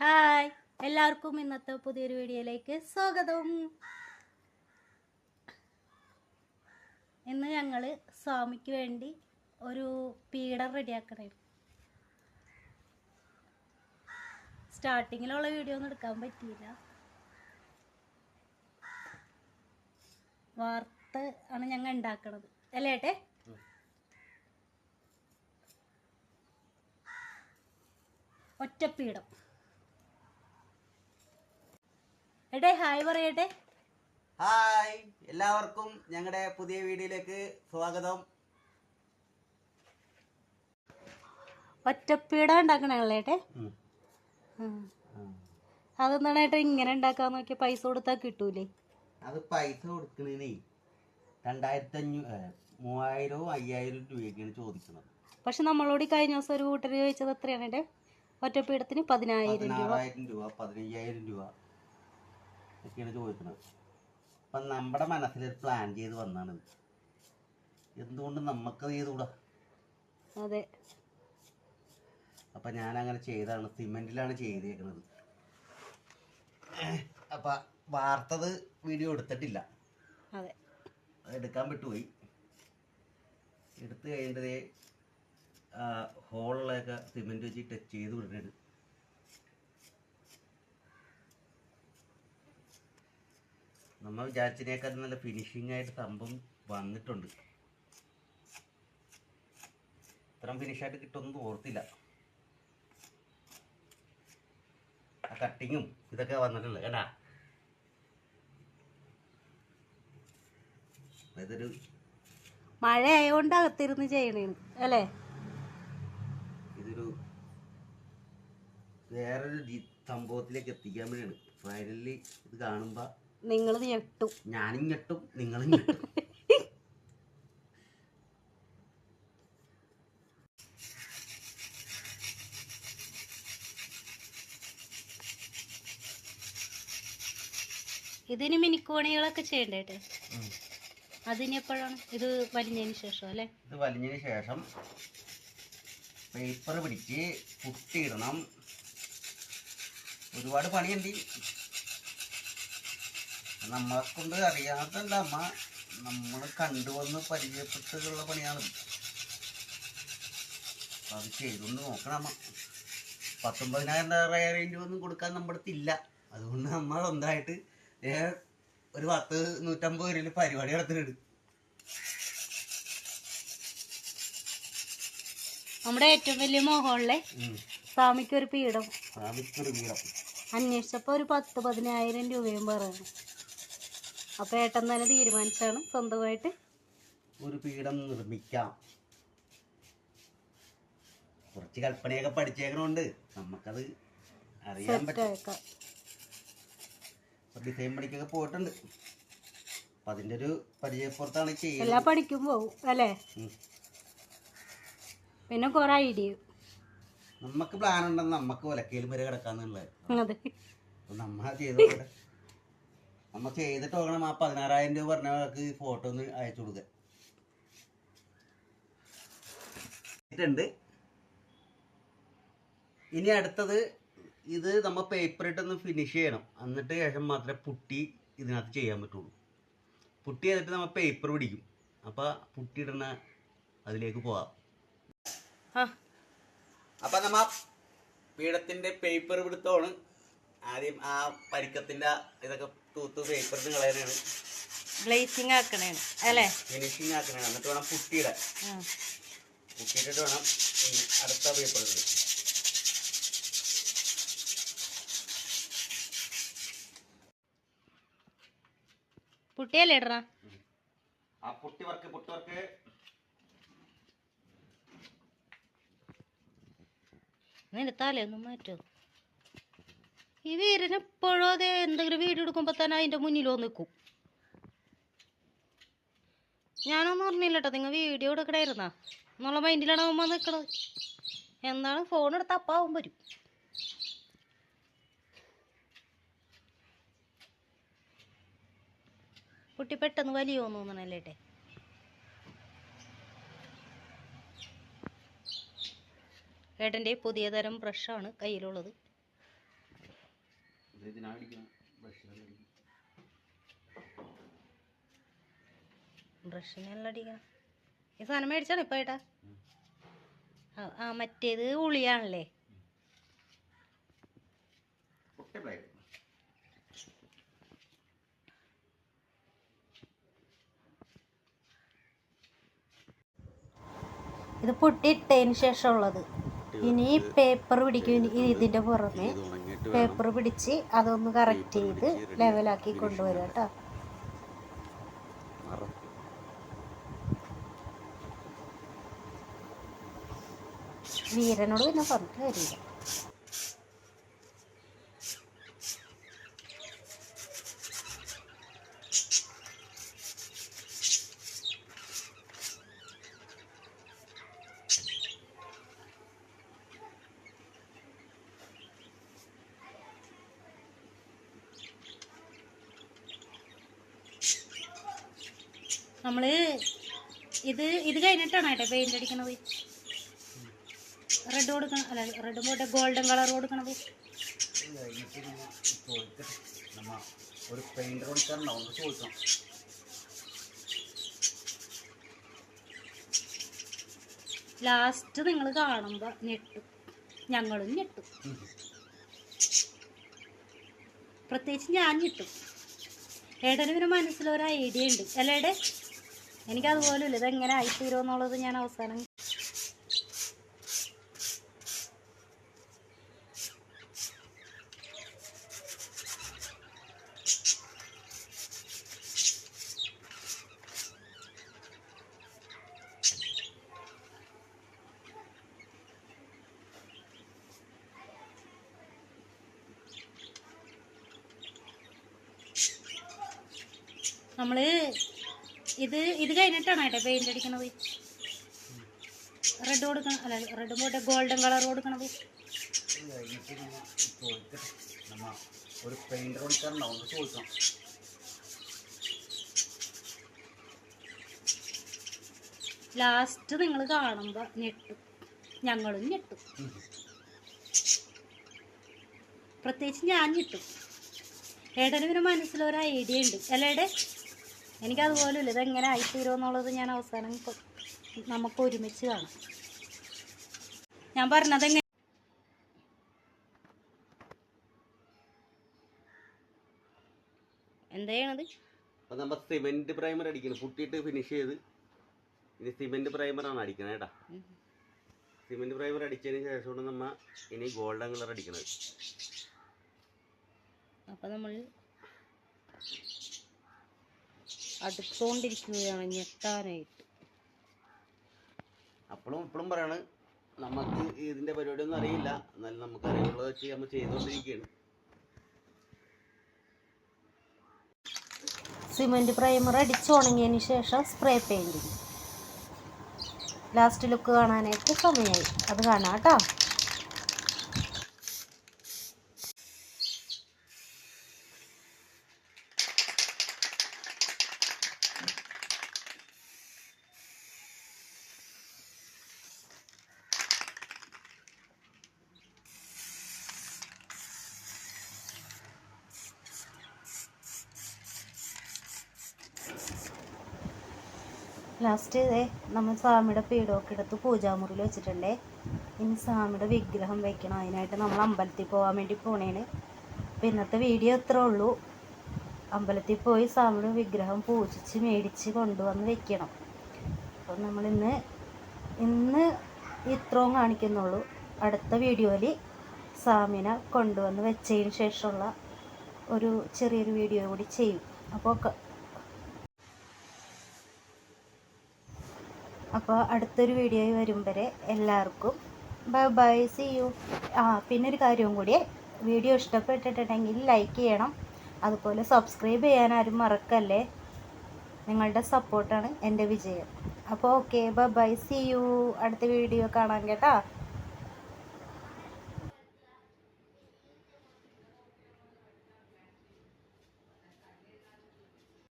Hi. എല്ലാവർക്കും ഇന്നത്തെ പുതിയൊരു വീഡിയോയിലേക്ക് സ്വാഗതം. ഇന്ന് ഞങ്ങൾ സ്വാമിക്ക് വേണ്ടി ഒരു പീഡർ റെഡിയാക്കണേ സ്റ്റാർട്ടിങ്ങിലുള്ള വീഡിയോ ഒന്നും എടുക്കാൻ പറ്റിയില്ല. വാർത്ത ആണ് ഞങ്ങൾ ഉണ്ടാക്കണത്. അല്ലേ ഏട്ടെ? ഒറ്റപ്പീഠം. എടേ ഹായ് പറയട്ടെ. ഹായ്. എല്ലാവർക്കും ഞങ്ങളുടെ പുതിയ വീഡിയോയിലേക്ക് സ്വാഗതം. ഒറ്റപ്പീട ഉണ്ടാക്കണേട്ടെ അതെന്താണ് ഏട്ടാ ഇങ്ങനെ ഉണ്ടാക്കാൻ നോക്കിയ പൈസ കൊടുത്താൽ കിട്ടൂലേ? അത് പൈസ കൊടുക്കണേ രണ്ടായിരത്തി അഞ്ഞൂറ് മൂവായിരവും അയ്യായിരം രൂപയൊക്കെയാണ് ചോദിക്കുന്നത്. പക്ഷെ നമ്മളോട് കഴിഞ്ഞ ദിവസം ഒരു കൂട്ടർ ചോദിച്ചത് എത്രയാണ് ഒറ്റപ്പീടത്തിന് പതിനായിരം രൂപ പതിനയ്യായിരം രൂപ. ഒക്കെയാണ് ചോദിക്കുന്നത് അപ്പം നമ്മുടെ മനസ്സിലൊരു പ്ലാൻ ചെയ്ത് വന്നാണ്. എന്തുകൊണ്ട് നമുക്ക് ചെയ്തുകൂടാ? അതെ. അപ്പം ഞാൻ അങ്ങനെ ചെയ്താണ് സിമെന്റിലാണ് ചെയ്തേക്കുന്നത് അപ്പം വാർത്തത് വീഡിയോ എടുത്തിട്ടില്ല. അതെ. എടുക്കാൻ വിട്ടുപോയി. എടുത്തു കഴിഞ്ഞിട്ട് ഹോളിലൊക്കെ സിമെന്റ് വെച്ച് ടച്ച് ചെയ്ത് വിടുന്നുണ്ട് നമ്മൾ വിചാരിച്ചതിനേക്കാൾ നല്ല ഫിനിഷിംഗ് ആയിട്ട് സംഭവം വന്നിട്ടുണ്ട്. ഇത്രയും ഫിനിഷായിട്ട് കിട്ടുമെന്ന് ഓർത്തില്ല. ആ കട്ടിങ്ങും ഇതൊക്കെ വന്നിട്ടുള്ളത് കേട്ടാ ഇതൊരു മഴ ആയതുകൊണ്ട് അകത്തിരുന്ന് ചെയ്യണേ അല്ലേ? ഇതൊരു വേറൊരു സംഭവത്തിലേക്ക് എത്തിക്കാൻ വേണ്ടിയാണ്. ഫൈനലി ഇത് കാണുമ്പോ നിങ്ങൾ ഞെട്ടും. ഞാനും ഞെട്ടും നിങ്ങളും ഞെട്ടും. ഇതിന് മിനിക്കോണികളൊക്കെ ചെയ്യണ്ടേട്ടെ അതിന് എപ്പോഴാണ്? ഇത് വലിഞ്ഞതിന് ശേഷം അല്ലേ? ഇത് വലിഞ്ഞതിന് ശേഷം പേപ്പർ പിടിച്ച് കുട്ടിയിടണം ഒരുപാട് പണിയുണ്ട്. നമ്മളെ കൊണ്ട് അറിയാത്തല്ല അമ്മ നമ്മൾ കണ്ടുവന്ന് പരിചയപ്പെട്ടുള്ള പണിയാണ്. അപ്പൊ അത് ചെയ്തുകൊണ്ട് നോക്കണം അമ്മ. പത്തൊമ്പതിനായിരം റേഞ്ച് ഒന്നും കൊടുക്കാൻ നമ്മുടെ അടുത്തില്ല അതുകൊണ്ട് നമ്മൾ സ്വന്തമായിട്ട് ഒരു പത്ത് നൂറ്റമ്പത് രൂപയിൽ പരിപാടി നടത്തുന്നുണ്ട്. നമ്മുടെ ഏറ്റവും വലിയ മോഹമുള്ളേ. സ്വാമിക്ക് ഒരു പീഠം. അന്വേഷിച്ചപ്പോ അന്വേഷിച്ചപ്പോൾ ഒരു പത്ത് പതിനായിരം രൂപയും പറയുന്നു. അപ്പോൾ ഏട്ടൻ തന്നെ തീരുമാനിച്ചാണ് സ്വന്തമായിട്ട്. ഒരു പീഠം നിർമ്മിക്കാം. കുറച്ച് കൽപ്പനയൊക്കെ പഠിച്ചേക്കണോണ്ട് നമുക്കത് അറിയാൻ പറ്റും. ഡിസൈൻ പണിക്കൊക്കെ പോയിട്ടുണ്ട്. അപ്പൊ അതിന്റെ ഒരു പരിചയപ്പുറത്താണ് എല്ലാ പഠിക്കും പണിക്കും പോകും അല്ലേ? പിന്നെ കുറെ ഐഡിയ നമുക്ക് പ്ലാൻ ഉണ്ടെന്ന് നമുക്ക് ഒലക്കയിൽ വരെ കിടക്കാന്നുള്ളത്. നമ്മ ചെയ്തോട്ടെ നമ്മ ചെയ്തിട്ട് നോക്കണം ആ പതിനാറായിരം രൂപ പറഞ്ഞവർക്ക് ഫോട്ടോ ഒന്ന് അയച്ചു കൊടുക്കുക ഇനി അടുത്തത് ഇത് നമ്മ പേപ്പർ ഇട്ടൊന്ന് ഫിനിഷ് ചെയ്യണം. എന്നിട്ട് ശേഷം മാത്രമേ പുട്ടി ഇതിനകത്ത് ചെയ്യാൻ പറ്റുള്ളൂ. പുട്ടി ചെയ്തിട്ട് നമ്മൾ പേപ്പർ പിടിക്കും. അപ്പോൾ പുട്ടി ഇടുന്ന അതിലേക്ക് പോവാം. അപ്പം നമ്മ പീഠത്തിന്റെ പേപ്പർ പിടുത്തമാണ്. ആദ്യം ആ പരിക്കത്തിന്റെ ഇതൊക്കെ തൂത്ത് പേപ്പറിന് കളയാനാണ് ഗ്ലേസിങ് ആക്കണേണ് അല്ലേ? ഫിനിഷിങ് ആക്കണേ എന്നിട്ട് വേണം പുട്ടിയിടാൻ. പുട്ടിയിട്ടിട്ട് വേണം അടുത്ത പേപ്പർ ഇടാൻ പുട്ടിയല്ലേ ആ പുട്ടി വർക്ക് പുട്ടി വർക്ക്. നിന്റെ തലയൊന്നും മാറ്റോ. ഈ വീരനെപ്പോഴും അതെ എന്തെങ്കിലും വീഡിയോ എടുക്കുമ്പോൾ തന്നെ അതിന്റെ മുന്നിൽ വന്ന് നിൽക്കും ഞാനൊന്നും അറിഞ്ഞില്ല കേട്ടോ നിങ്ങൾ വീഡിയോ എടുക്കണായിരുന്നാ? എന്നുള്ള മൈൻഡിലാണ് അമ്മ നിൽക്കണത് എന്താണ് ഫോൺ എടുത്ത് അപ്പാവും വരും. കുട്ടി പെട്ടെന്ന് വലിയ തോന്നുന്നല്ലേട്ടെ ഏട്ടെ? ഏട്ടന്റെ പുതിയ തരം ബ്രഷാണ് കയ്യിലുള്ളത്. ബ്രഷിനെല്ലാം അടിക്കണം. ഈ സാധനം മേടിച്ചാണ് ഇപ്പം ഏട്ടാ. ആ മറ്റേത് ഉളിയാണല്ലേ? ഇത് പൊട്ടിയിട്ടതിന് ശേഷമുള്ളത്. ഇനി പേപ്പർ പിടിക്കും ഇതിന്റെ ഇതിന്റെ പുറമെ പേപ്പർ പിടിച്ച് അതൊന്ന് കറക്റ്റ് ചെയ്ത് ലെവലാക്കി കൊണ്ടുവരിക കേട്ടോ. വീരനോട് പിന്നെ പറഞ്ഞിട്ട് കാര്യമില്ല. നമ്മൾ ഇത് ഇത് കഴിഞ്ഞിട്ടാണ് കേട്ടോ പെയിന്റ് അടിക്കണത്? റെഡ് കൊടുക്കണം അല്ല റെഡ് പോട്ടെ ഗോൾഡൻ കളർ കൊടുക്കണത്. ഒരു ലാസ്റ്റ് നിങ്ങൾ കാണുമ്പോൾ ഞെട്ടും. ഞങ്ങളും ഞെട്ടും. പ്രത്യേകിച്ച് ഞാൻ ഞെട്ടും. ഏടനും പിന്നെ മനസ്സിലൊരു ഐഡിയ ഉണ്ട്. അല്ലേടെ എനിക്കതുപോലെ ഇല്ല ഇതെങ്ങനെ ആയിത്തീരുമോ എന്നുള്ളത് ഞാൻ അവസാനം നമ്മൾ ഇത് ഇത് കഴിഞ്ഞിട്ടാണ് കേട്ടോ പെയിന്റ് അടിക്കണത്? റെഡ് കൊടുക്കണം അല്ല റെഡ് പോട്ടെ ഗോൾഡൻ കളർ കൊടുക്കണത്. ലാസ്റ്റ് നിങ്ങൾ കാണുമ്പോൾ ഞെട്ടും. ഞങ്ങളും ഞെട്ടും. പ്രത്യേകിച്ച് ഞാൻ ഞെട്ടും. ഏടന് പിന്നെ മനസ്സിലൊരു ഐഡിയ ഉണ്ട്. അല്ലേടെ എനിക്കതുപോലെ ഇല്ല ഇതെങ്ങനെ ആയിത്തീരുമെന്നുള്ളത് ഞാൻ അവസാനം നമുക്ക് ഒരുമിച്ച് കാണാം. ഞാൻ പറഞ്ഞത് എങ്ങനെ എന്താ ചെയ്യണത് അപ്പോൾ നമ്മൾ സിമെന്റ് പ്രൈമർ അടിക്കണം. പുട്ടിയിട്ട് ഫിനിഷ് ചെയ്ത്. ഇനി സിമെന്റ് പ്രൈമറാണ് അടിക്കണത് കേട്ടോ സിമെന്റ് പ്രൈമർ അടിച്ചതിന് ശേഷമാണ് നമ്മൾ ഇനി ഗോൾഡൻ കളർ അടിക്കണത്. അപ്പം നമ്മൾ അടുത്തോണ്ടിരിക്കുകയാണ് ഞെട്ടാനായിട്ട് അപ്പോഴും ഇപ്പോഴും പറയാണ് നമുക്ക് ഇതിന്റെ പരിപാടി ഒന്നും അറിയില്ല. എന്നാലും നമുക്ക് അറിയുള്ളത് വെച്ച് നമ്മൾ ചെയ്തുകൊണ്ടിരിക്കുകയാണ്. സിമെന്റ് പ്രൈമർ അടിച്ചുണങ്ങിയതിന് ശേഷം സ്പ്രേ പെയിന്റ് ലാസ്റ്റ് ലുക്ക് കാണാനായിട്ട് സമയമായി അത് കാണാം കേട്ടോ. ലാസ്റ്റ് ഇതേ നമ്മൾ സ്വാമിയുടെ പീഠമൊക്കെ എടുത്ത് പൂജാമുറിയിൽ വെച്ചിട്ടുണ്ട്. ഇനി സ്വാമിയുടെ വിഗ്രഹം വെക്കണം. അതിനായിട്ട് നമ്മൾ അമ്പലത്തിൽ പോകാൻ വേണ്ടി പോണേണ്. അപ്പം ഇന്നത്തെ വീഡിയോ ഇത്രേ ഉള്ളൂ. അമ്പലത്തിൽ പോയി സ്വാമിയുടെ വിഗ്രഹം പൂജിച്ച് മേടിച്ച് കൊണ്ടുവന്ന് വെക്കണം. അപ്പം നമ്മളിന്ന് ഇന്ന് ഇത്രയും കാണിക്കുന്നുള്ളൂ. അടുത്ത വീഡിയോയിൽ സ്വാമിനെ കൊണ്ടുവന്ന് വെച്ചതിന് ശേഷമുള്ള ഒരു ചെറിയൊരു വീഡിയോ കൂടി ചെയ്യും. അപ്പോൾ അപ്പോൾ അടുത്തൊരു വീഡിയോ വരും വരെ എല്ലാവർക്കും. ബൈ ബൈ സി യു ആ പിന്നെ ഒരു കാര്യവും കൂടി. വീഡിയോ ഇഷ്ടപ്പെട്ടിട്ടുണ്ടെങ്കിൽ ലൈക്ക് ചെയ്യണം. അതുപോലെ സബ്സ്ക്രൈബ് ചെയ്യാൻ ആരും മറക്കല്ലേ? നിങ്ങളുടെ സപ്പോർട്ടാണ് എന്റെ വിജയം. അപ്പോൾ okay bye bye see you അടുത്ത വീഡിയോ കാണാൻ കേട്ടോ.